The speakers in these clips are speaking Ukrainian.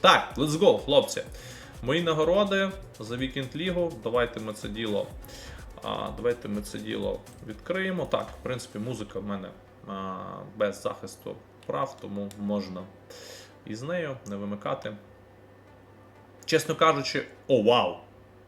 Так, let's go, хлопці. Мої нагороди за вікенд лігу. Давайте ми це діло. А, давайте ми це діло відкриємо. Так, в принципі, музика в мене а, без захисту прав, тому можна із нею не вимикати. Чесно кажучи, о, вау!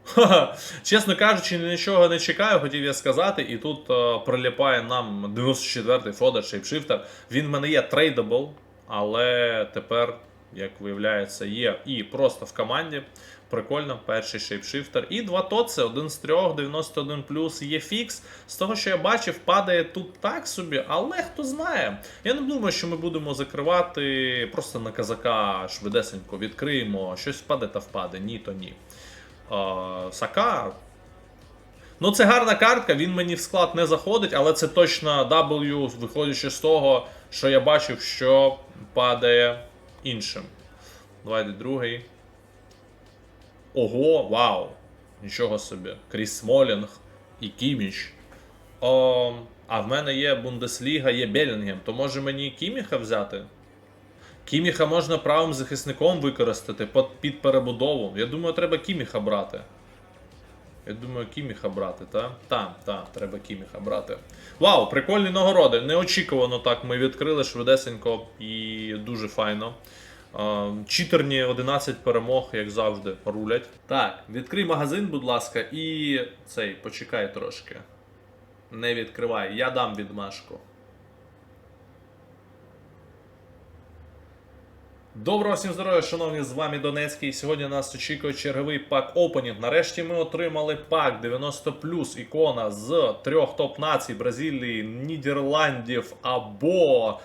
Ха-ха. Чесно кажучи, нічого не чекаю, хотів я сказати, і тут е, приліпає нам 94-й Фодер Shapeshifter. Він в мене є трейдабл, але тепер, як виявляється, є і просто в команді. Прикольно, перший шейпшифтер. І два тоци, один з трьох, 91 плюс є фікс. З того, що я бачив, падає тут так собі, але хто знає. Я не думаю, що ми будемо закривати просто на казака швидесенько відкриємо. Щось впаде та впаде. Ні, то ні. А, Сака. Ну, це гарна картка, він мені в склад не заходить, але це точно W, виходячи з того, що я бачив, що падає іншим. Давайте другий. Ого, вау! Нічого собі. Кріс Смолінг і Кіміч. О, а в мене є Бундесліга, є Белінгем. То може мені Кіміха взяти? Кіміха можна правим захисником використати під, перебудову. Я думаю, треба Кіміха брати. Я думаю, Кіміха брати, та? Так, так, треба Кіміха брати. Вау, прикольні нагороди. Неочікувано так ми відкрили швидесенько і дуже файно. А, Читерні 11 перемог, як завжди, рулять. Так, відкрий магазин, будь ласка, і цей, почекай трошки. Не відкривай, я дам відмашку. Доброго всім здоров'я, шановні, з вами Донецький. Сьогодні нас очікує черговий пак опенінг. Нарешті ми отримали пак 90 ікона з трьох топ-націй Бразилії, Нідерландів або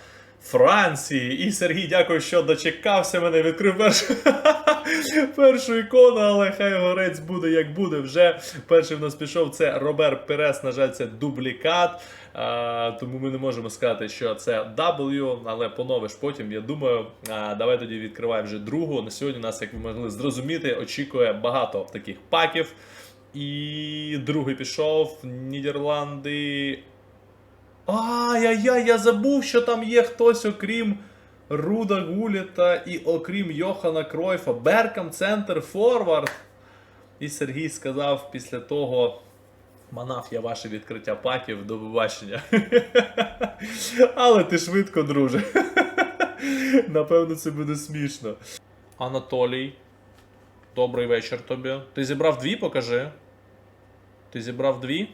Франції. І Сергій, дякую, що дочекався мене. Відкрив першу, першу ікону, але хай горець буде як буде. Вже перший в нас пішов це Робер Перес. На жаль, це дублікат. А, тому ми не можемо сказати, що це W, але поновиш потім. Я думаю, а, давай тоді відкриваємо вже другу. На сьогодні нас, як ви могли зрозуміти, очікує багато таких паків. І другий пішов Нідерланди. Ай-яй-яй, я забув, що там є хтось, окрім Руда Гуліта і окрім Йохана Кройфа. Беркам центр форвард. І Сергій сказав після того. Манав я ваше відкриття паків до побачення. Але ти швидко, друже. Напевно, це буде смішно. Анатолій. Добрий вечір тобі. Ти зібрав дві, покажи. Ти зібрав дві?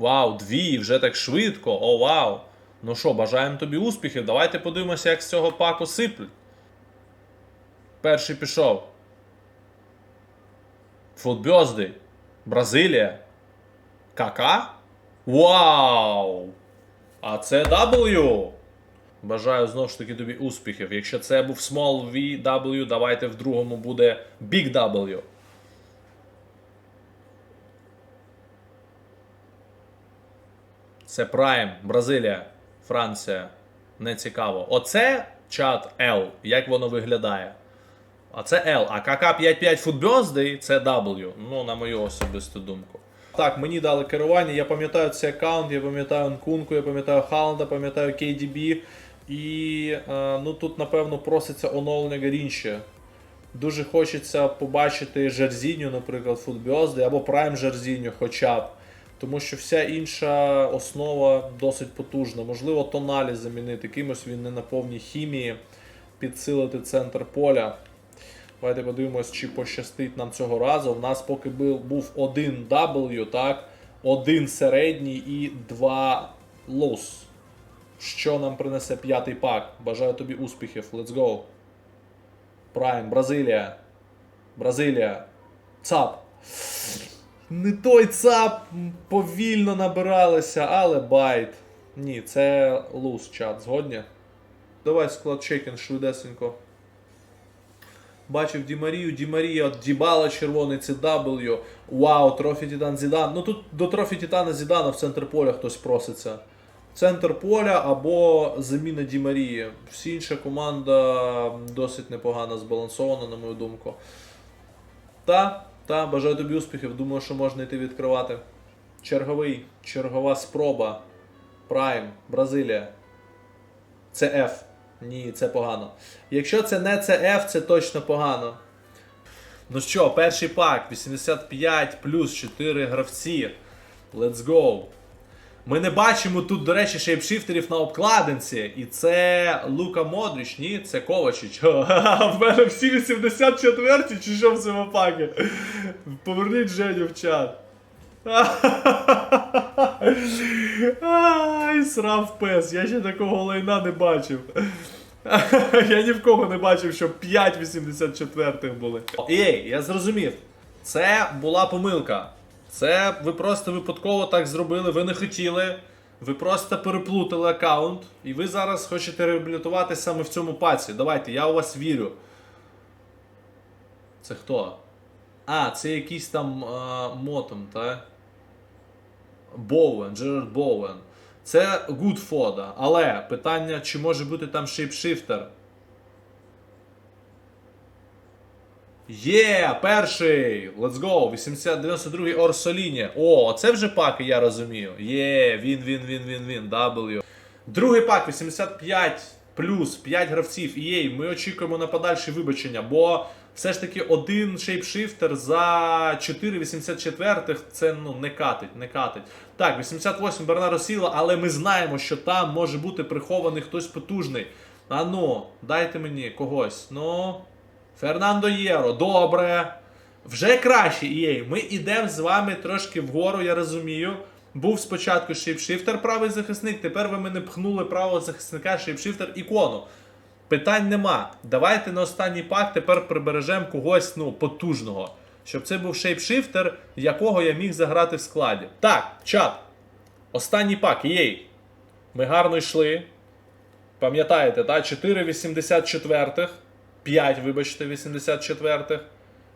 Вау, дві, вже так швидко. О, вау. Ну що, бажаємо тобі успіхів. Давайте подивимося, як з цього паку сиплють. Перший пішов. Футбьозди. Бразилія. Кака? Вау! А це W. Бажаю знову ж таки тобі успіхів. Якщо це був Small VW, давайте в другому буде Big W. Це Prime, Бразилія, Франція. Не цікаво. Оце чат L, як воно виглядає. А це L. А КК55 Footbirthday це W. Ну, на мою особисту думку. Так, мені дали керування. Я пам'ятаю цей аккаунт, я пам'ятаю Нкунку, я пам'ятаю Халанда, пам'ятаю KDB. І е, ну, тут, напевно, проситься оновлення Гарінча. Дуже хочеться побачити Жерзіню, наприклад, Footbirthday, або Prime Жерзіню хоча б. Тому що вся інша основа досить потужна. Можливо, тоналі замінити. Кимось він не на повній хімії, підсилити центр поля. Давайте подивимось, чи пощастить нам цього разу. У нас поки був, один W, так? Один середній і два лос. Що нам принесе п'ятий пак? Бажаю тобі успіхів. Let's go. Prime, Бразилія. Бразилія. ЦАП. Не той ЦАП повільно набиралися, але байт. Ні, це луз чат, згодні? Давай склад чекін швидесенько. Бачив Дімарію, Дімарія, Дібала червоний, це W. Вау, Трофі Титан Зідан. Ну тут до Трофі Титана Зідана в центр поля хтось проситься. Центр поля або заміна Дімарії. Всі інша команда досить непогано збалансована, на мою думку. Та, та, бажаю тобі успіхів. Думаю, що можна йти відкривати. Черговий, чергова спроба. Прайм, Бразилія. Це F. Ні, це погано. Якщо це не CF, це точно погано. Ну що, перший пак, 85 плюс 4 гравці. Let's go. Ми не бачимо тут, до речі, шейпшифтерів на обкладинці. І це Лука Модріч, ні, це Ковачич. В мене всі 84 чи що в цьому пакі? Поверніть Женю в чат. Ай, срав пес, я ще такого лайна не бачив. Я ні в кого не бачив, що 5 84-х були. Ей, я зрозумів. Це була помилка. Це ви просто випадково так зробили, ви не хотіли. Ви просто переплутали аккаунт, і ви зараз хочете реабілітувати саме в цьому паці. Давайте, я у вас вірю. Це хто? А, це якийсь там а, мотом, так? Боуен, Джерард Боуен. Це Гудфода. Але питання, чи може бути там шейпшифтер? Є, перший! Let's go! 80, 92-й Орсоліні. О, це вже пак, я розумію. Є, він, він, він, він, він, W. Другий пак, 85 плюс 5 гравців. Єй, ми очікуємо на подальше вибачення, бо все ж таки один шейпшифтер за 4 84 це ну не катить, не катить. Так, 88 Бернаро Сіла, але ми знаємо, що там може бути прихований хтось потужний. А ну, дайте мені когось. Ну. Фернандо Єро, добре. Вже краще EA. Ми йдемо з вами трошки вгору, я розумію. Був спочатку шейпшифтер правий захисник, тепер ви мене пхнули правого захисника шейпшифтер ікону. Питань нема. Давайте на останній пак тепер прибережемо когось ну, потужного. Щоб це був шейпшифтер, якого я міг заграти в складі. Так, чат. Останній пак, єй. Ми гарно йшли. Пам'ятаєте, та? 4 84-х. 5, вибачте, 84-х.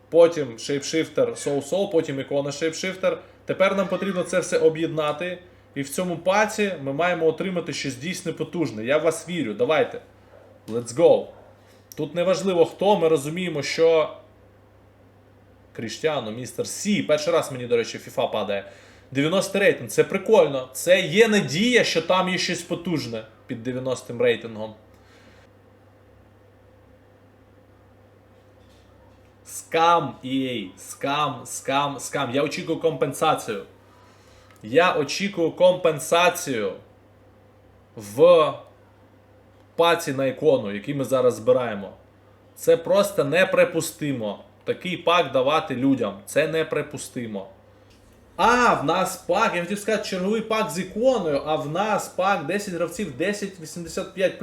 Потім шейпшифтер соу-соу, потім ікона шейпшифтер. Тепер нам потрібно це все об'єднати. І в цьому паці ми маємо отримати щось дійсно потужне. Я в вас вірю. Давайте. Let's go. Тут не важливо хто, ми розуміємо, що. Кріштіано, містер Сі. Перший раз мені, до речі, FIFA падає. 90 рейтинг. Це прикольно. Це є надія, що там є щось потужне під 90 рейтингом. Скам EA. Скам, скам, скам. Я очікую компенсацію. Я очікую компенсацію в паці на ікону, який ми зараз збираємо. Це просто неприпустимо. Такий пак давати людям. Це неприпустимо. А, в нас пак, я хотів сказати, черговий пак з іконою, а в нас пак 10 гравців 1085.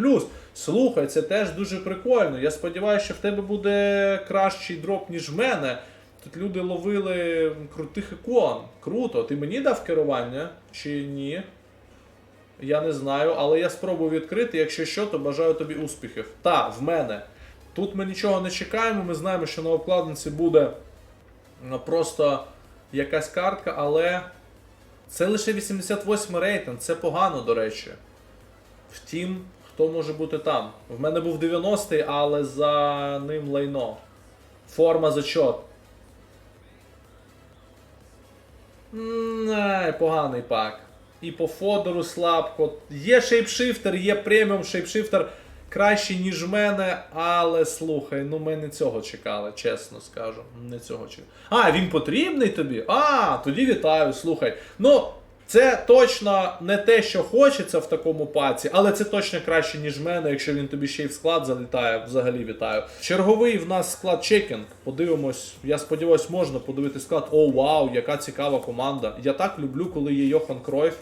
Слухай, це теж дуже прикольно. Я сподіваюся, що в тебе буде кращий дроп, ніж в мене. Тут люди ловили крутих ікон. Круто. Ти мені дав керування чи ні? Я не знаю, але я спробую відкрити. Якщо що, то бажаю тобі успіхів. Та, в мене. Тут ми нічого не чекаємо, ми знаємо, що на обкладинці буде просто якась картка, але це лише 88 рейтинг, це погано, до речі. Втім, хто може бути там? В мене був 90-й, але за ним лайно. Форма зачот. Не, поганий пак. І по Фодору слабко. Є шейпшифтер, є преміум шейпшифтер краще, ніж мене, але слухай, ну ми не цього чекали, чесно скажу. Не цього чекали. А, він потрібний тобі? А, тоді вітаю, слухай. Ну, це точно не те, що хочеться в такому паці, але це точно краще, ніж мене, якщо він тобі ще й в склад залітає, взагалі вітаю. Черговий в нас склад чекінг. Подивимось, я сподіваюсь, можна подивити склад. О, вау, яка цікава команда. Я так люблю, коли є Йохан Кройф.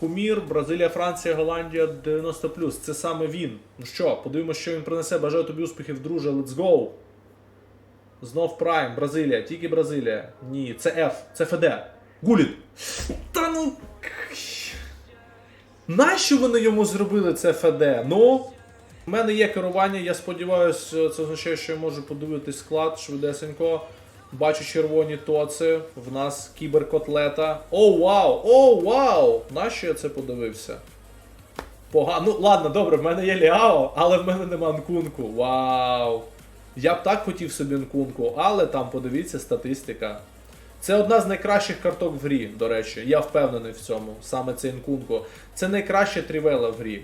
Кумір, Бразилія, Франція, Голландія 90 Це саме він. Ну що, подивимось, що він принесе. Бажаю тобі успіхів, друже. Let's go. Знов Прайм, Бразилія, тільки Бразилія. Ні, це F, це ФД. Гуліт. Та ну. Нащо вони йому зробили це ФД? Ну. У мене є керування, я сподіваюся, це означає, що я можу подивитись склад швидесенько. Бачу червоні тоци, в нас кіберкотлета. О, вау! О, вау! Нащо я це подивився? Погано. Ну, ладно, добре, в мене є Ліао, але в мене нема Нкунку. Вау! Я б так хотів собі Нкунку, але там подивіться статистика. Це одна з найкращих карток в грі, до речі. Я впевнений в цьому. Саме цей Нкунку. Це найкраща трівела в грі.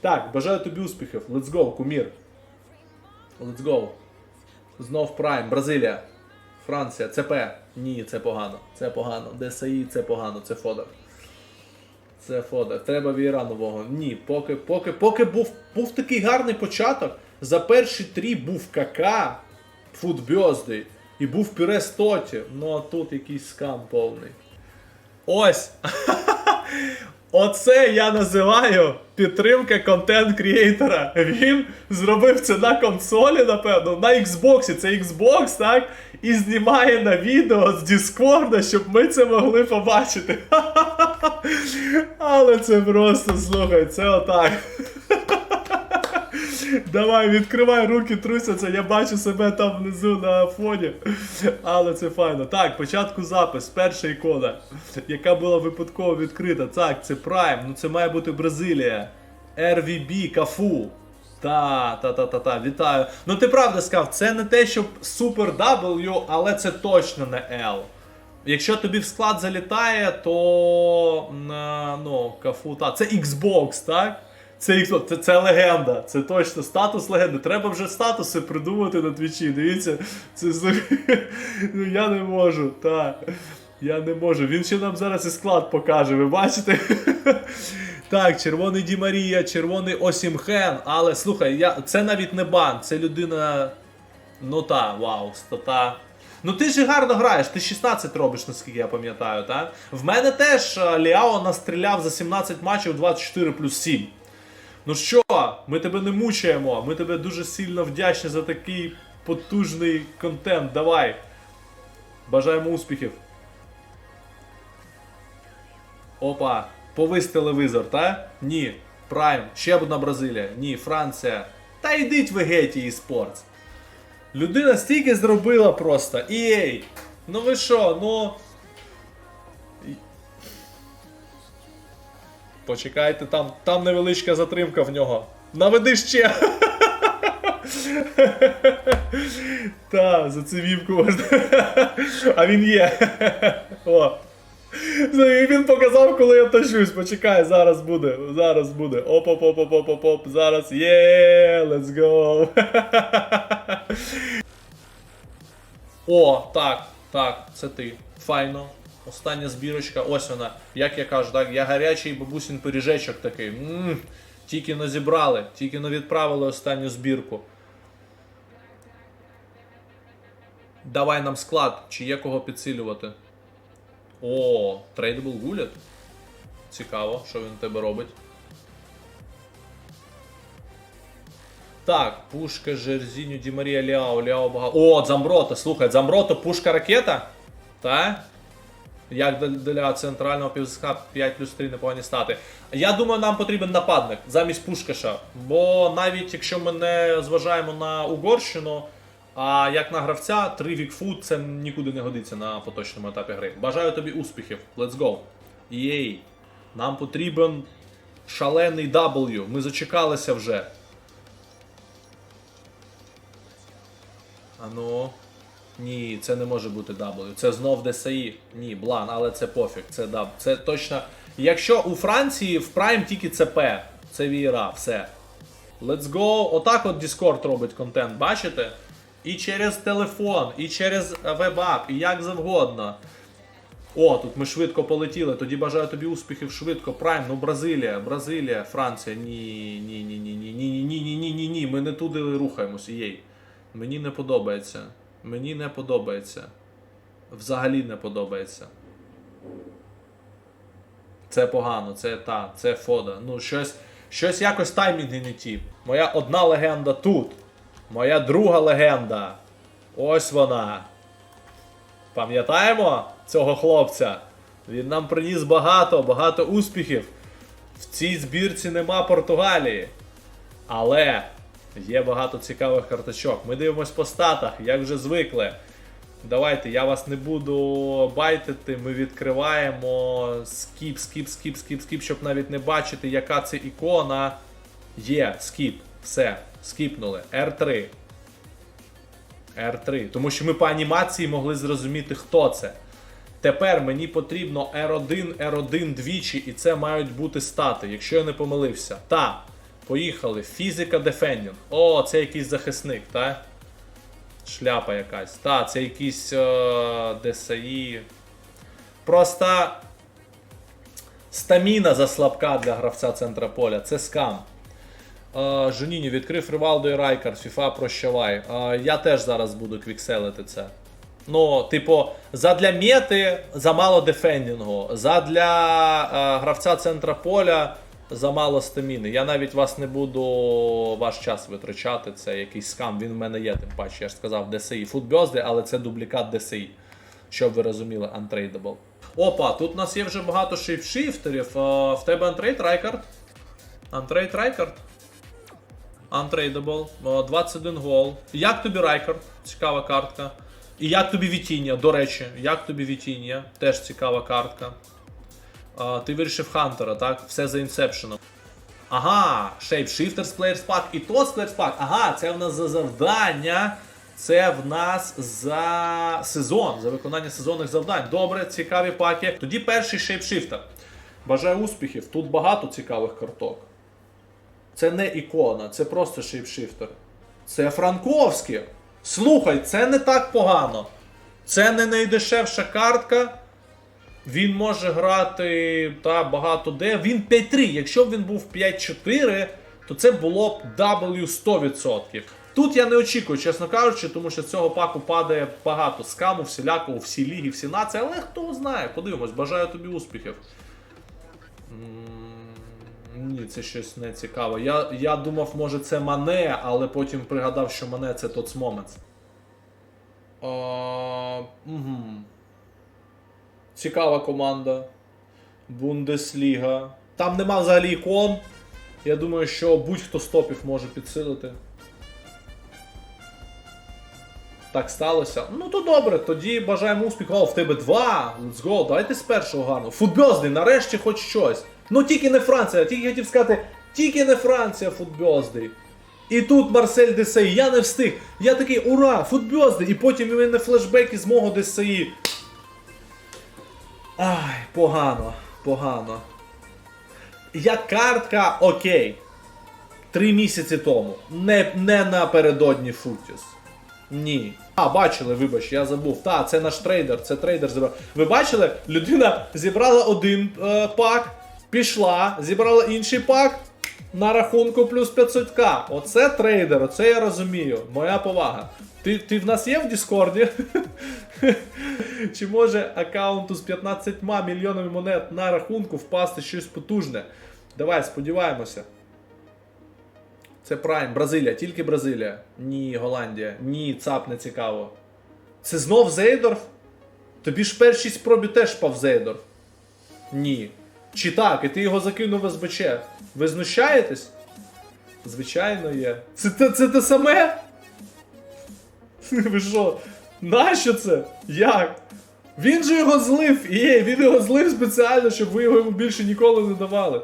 Так, бажаю тобі успіхів. Let's go, кумір. Let's go. Знов Прайм, Бразилія. Франція, ЦП. Ні, це погано. Це погано. ДСІ це погано, це Фодор. Це Фодор. Треба віра нового. Ні, поки, поки, поки був, був такий гарний початок. За перші три був КК, Футбьозди і був Пірес Тоті. Ну а тут якийсь скам повний. Ось! Оце я називаю підтримка контент кріейтора. Він зробив це на консолі, напевно, на Xbox, це Xbox, так? І знімає на відео з Діскорда, щоб ми це могли побачити. Але це просто, слухай, це отак. Давай, відкривай руки, трусяться, я бачу себе там внизу на фоні. Але це файно. Так, початку запис, перша ікона, яка була випадково відкрита. Так, це Prime, ну це має бути Бразилія. RVB, Кафу. Та, та, та, та, та, вітаю. Ну ти правда сказав, це не те, щоб Super W, але це точно не L. Якщо тобі в склад залітає, то е, ну, кафу, та, це Xbox, так? Це це, це легенда, це точно статус легенди. Треба вже статуси придумати на твічі. Дивіться, це ну, я не можу, так. Я не можу. Він ще нам зараз і склад покаже, ви бачите? Так, червоний Ді Марія, червоний Осімхен, але слухай, я, це навіть не бан, це людина. Ну та, вау, стата. Ну ти ж гарно граєш, ти 16 робиш, наскільки я пам'ятаю, так? В мене теж е, Ліао настріляв за 17 матчів 24 плюс 7. Ну що, ми тебе не мучаємо, ми тебе дуже сильно вдячні за такий потужний контент. Давай. Бажаємо успіхів. Опа, повис телевізор, та? Ні. Прайм, ще одна Бразилія. Ні, Франція. Та йдіть ви геті і спортс. Людина стільки зробила просто. Ей! Ну ви що, ну. Почекайте, там, там невеличка затримка в нього. Наведи ще. Та, за цивівку можна. А він є. О. Він показав, коли я тащусь. Почекай, зараз буде. Зараз буде. оп оп оп оп оп оп оп Зараз. Є, let's go. О, так, так, це ти. Файно. Остання збірочка, ось вона. Як я кажу, так, я гарячий бабусін пиріжечок такий. м Тільки но зібрали, тільки но відправили останню збірку. Давай нам склад, чи є кого підсилювати. О, трейдабл гулят. Цікаво, що він тебе робить. Так, пушка Жерзіню, Ді Марія Ляо, Ляо багато. О, Дзамброто, слухай, Дзамброто, пушка ракета? Та? Як для- центрального півзиска 5 плюс 3 непогані стати. Я думаю, нам потрібен нападник замість Пушкаша. Бо навіть якщо ми не зважаємо на Угорщину, а як на гравця, 3 вікфут це нікуди не годиться на поточному етапі гри. Бажаю тобі успіхів. Let's go. Єй. Нам потрібен шалений W. Ми зачекалися вже. Ану. Ні, це не може бути W. Це знов DSI. Ні, блан, але це пофіг. Це даб. Це точно. Якщо у Франції в Prime тільки ЦП, це віра, все. Let's go. Отак от Discord робить контент, бачите? І через телефон, і через веб-ап, і як завгодно. О, тут ми швидко полетіли. Тоді бажаю тобі успіхів швидко. Прайм, ну Бразилія, Бразилія, Франція. Ні, ні, ні, ні, ні, ні, ні, ні, ні, ні, ні, ні. Ми не туди рухаємось. Єй. Мені не подобається. Мені не подобається. Взагалі не подобається. Це погано, це та, це фода. Ну, щось, щось якось таймінги не ті. Моя одна легенда тут. Моя друга легенда. Ось вона. Пам'ятаємо цього хлопця? Він нам приніс багато, багато успіхів. В цій збірці нема Португалії. Але є багато цікавих карточок. Ми дивимось по статах, як вже звикли. Давайте, я вас не буду байтити. Ми відкриваємо скіп, скіп, скіп, скіп, скіп, щоб навіть не бачити, яка це ікона. Є, скіп. Все, скіпнули. R3. R3. Тому що ми по анімації могли зрозуміти, хто це. Тепер мені потрібно R1, R1 двічі, і це мають бути стати, якщо я не помилився. Та, Поїхали. Фізика дефендінг. О, це якийсь захисник, так? Шляпа якась. Та, це якийсь е, ДСІ. Просто стаміна заслабка для гравця центра поля. Це скам. Е, Жуніні відкрив Ривалдо і Райкард, FIFA прощавай. Е, я теж зараз буду квікселити це. Ну, типу, задля мети замало дефендінгу, задля е, гравця центра поля замало стаміни. Я навіть вас не буду ваш час витрачати. Це якийсь скам. Він в мене є, тим паче. Я ж сказав DSI. Footbirthday, але це дублікат DSI. Щоб ви розуміли, untradeable. Опа, тут у нас є вже багато шейпшифтерів. Е, В тебе антрейд Райкард? Антрейд Райкард? Untradeable, 21 гол. Як тобі Райкард? Цікава картка. І як тобі Вітіння? До речі, як тобі Вітіння? Теж цікава картка. Ти вирішив Хантера, так? Все за інсепшеном. Ага, Shapeshifters Players Pack і TOS Players Pack. Ага, це в нас за завдання. Це в нас за сезон, за виконання сезонних завдань. Добре, цікаві паки. Тоді перший Shapeshifter. Бажаю успіхів. Тут багато цікавих карток. Це не ікона, це просто шейпшифтер. Це Франковський. Слухай, це не так погано. Це не найдешевша картка. Він може грати та багато де. Він 5-3. Якщо б він був 5-4, то це було б W 100%. Тут я не очікую, чесно кажучи, тому що з цього паку падає багато скаму, всілякого, всі ліги, всі нації, але хто знає, подивимось, бажаю тобі успіхів. Ні, це щось не цікаве. Я, я думав, може це Мане, але потім пригадав, що Мане це Тоц Моментс. Угу. Цікава команда. Бундесліга. Там нема взагалі ікон. Я думаю, що будь-хто з топів може підсилити. Так сталося. Ну то добре, тоді бажаємо успіху. О, в тебе два. Let's go, давайте з першого гарно. Футбьозний, нарешті хоч щось. Ну тільки не Франція, тільки хотів сказати, тільки не Франція футбьоздий. І тут Марсель Десей, я не встиг. Я такий, ура, футбьоздий. І потім у мене флешбеки з мого Десеї. Ай, погано, погано. Як картка, окей. Три місяці тому. Не, не напередодні Футіс. Ні. А, бачили, вибач, я забув. Та, це наш трейдер, це трейдер зібрав. Ви бачили? Людина зібрала один е, пак, пішла, зібрала інший пак. На рахунку плюс 500к. Оце трейдер, оце я розумію. Моя повага. Ти, ти в нас є в Діскорді? Чи може аккаунту з 15 мільйонами монет на рахунку впасти щось потужне? Давай, сподіваємося. Це Прайм, Бразилія, тільки Бразилія. Ні, Голландія. Ні, ЦАП не цікаво. Це знов Зейдорф? Тобі ж першій спробі теж пав Зейдорф. Ні. Чи так, і ти його закинув в СБЧ. Ви знущаєтесь? Звичайно, є. Це те, це те саме? Ви що? Нащо це? Як? Він же його злив! Є, він його злив спеціально, щоб ви його йому більше ніколи не давали.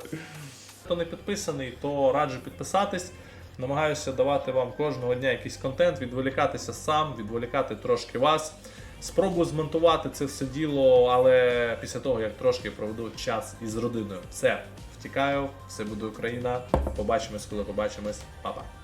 Хто не підписаний, то раджу підписатись. Намагаюся давати вам кожного дня якийсь контент, відволікатися сам, відволікати трошки вас. Спробую змонтувати це все діло, але після того, як трошки проведу час із родиною. Все, втікаю, все буде Україна. Побачимось, коли побачимось. Па-па.